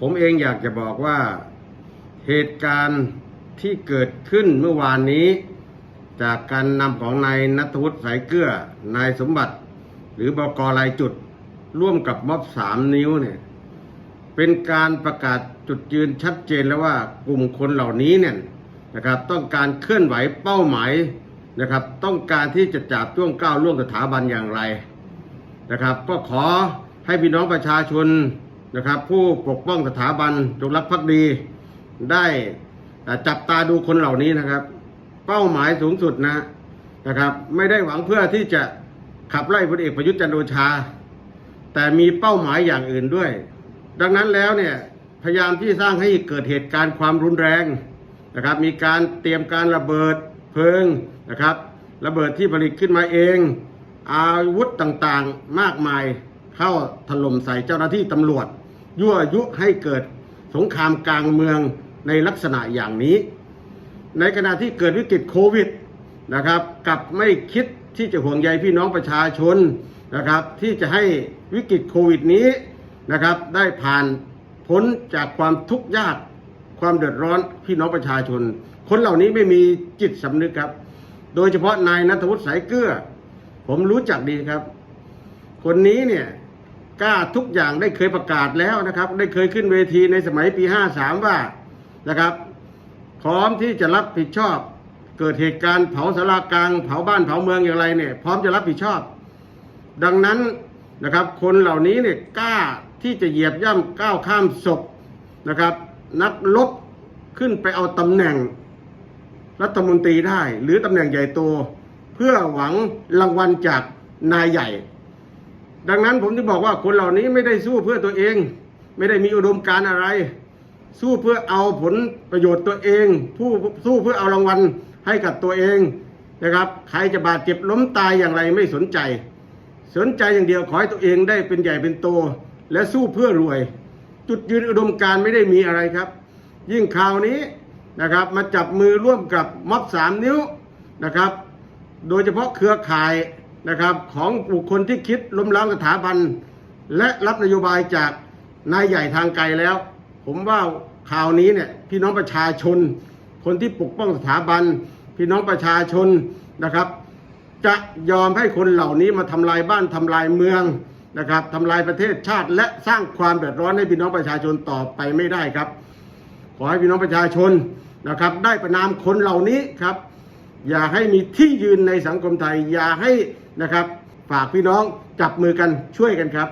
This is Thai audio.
ผมเองอยากจะบอกว่าเหตุการณ์ที่เกิดขึ้นเมื่อวานนี้ จากการนำของนายนัทวุฒิสายเกลือนายสมบัติ หรือบกรายจุด ร่วมกับม็อบสามนิ้วเนี่ยเป็นการประกาศจุดยืนชัดเจนแล้วว่ากลุ่มคนเหล่านี้เนี่ยนะครับ ต้องการเคลื่อนไหวเป้าหมายนะครับ ต้องการที่จะจับจ้วงก้าวล่วงสถาบันอย่างไรนะครับ ก็ขอให้พี่น้องประชาชน นะครับ ผู้ปกป้องสถาบันจงรักภักดี ได้จับตาดูคนเหล่านี้นะครับ เป้าหมายสูงสุดนะนะครับ ไม่ได้หวังเพื่อที่จะขับไล่พลเอกประยุทธ์จันโอชา แต่มีเป้าหมายอย่างอื่นด้วย ดังนั้นแล้วเนี่ยพยายามที่สร้างให้เกิดเหตุการณ์ความรุนแรงนะครับ มีการเตรียมการระเบิดเพลิงนะครับ ระเบิดที่ผลิตขึ้นมาเอง อาวุธต่างๆมากมายเข้าถล่มใส่เจ้าหน้าที่ตำรวจ ยั่วยุให้เกิดสงครามกลางเมืองในลักษณะอย่างนี้ ในขณะที่เกิดวิกฤตโควิดนะครับกลับไม่คิดที่จะห่วงใยพี่น้องประชาชนนะครับที่จะให้วิกฤตโควิดนี้นะครับได้ผ่านพ้นจากความทุกข์ยากความเดือดร้อนพี่น้องประชาชน คนเหล่านี้ไม่มีจิตสำนึกครับ โดยเฉพาะนายนัทวุฒิสายเกลือ ผมรู้จักดีครับ คนนี้เนี่ย กล้าทุกอย่างได้เคยประกาศแล้วนะครับ ได้เคยขึ้นเวทีในสมัยปี 53 ว่านะครับ พร้อมที่จะรับผิดชอบ เกิดเหตุการณ์เผาสารากลางเผาบ้านเผาเมืองอย่างไรเนี่ยพร้อมจะรับผิดชอบ ดังนั้นนะครับ คนเหล่านี้เนี่ยกล้าที่จะเหยียบย่ำก้าวข้ามศพนะครับ นักลบขึ้นไปเอาตำแหน่งรัฐมนตรีได้ หรือตำแหน่งใหญ่โต เพื่อหวังรางวัลจากนายใหญ่ ดังนั้นผมจะบอกว่าคนเหล่านี้ไม่ได้สู้เพื่อตัวเอง ไม่ได้มีอุดมการอะไร สู้เพื่อเอาผลประโยชน์ตัวเอง ผู้สู้เพื่อเอารางวัลให้กับตัวเองนะครับ ใครจะบาดเจ็บล้มตายอย่างไรไม่สนใจ สนใจอย่างเดียวขอให้ตัวเองได้เป็นใหญ่เป็นโต และสู้เพื่อรวย จุดยืนอุดมการไม่ได้มีอะไรครับ ยิ่งข่าวนี้นะครับมาจับมือร่วมกับม็อบสามนิ้วนะครับ โดยเฉพาะเครือข่าย นะครับของบุคคลที่คิดล้มล้างสถาบัน และรับนโยบายจากนายใหญ่ทางไกลแล้ว ผมว่าข่าวนี้เนี่ยพี่น้องประชาชน คนที่ปกป้องสถาบัน พี่น้องประชาชนนะครับ จะยอมให้คนเหล่านี้มาทำลายบ้านทำลายเมืองนะครับทำลายประเทศชาติ และสร้างความเดือดร้อนให้พี่น้องประชาชนต่อไปไม่ได้ครับ ขอให้พี่น้องประชาชนนะครับ ได้ประนามคนเหล่านี้ครับ อย่าให้มีที่ยืนในสังคมไทย อย่าให้นะครับ ฝากพี่น้องจับมือกันช่วยกันครับ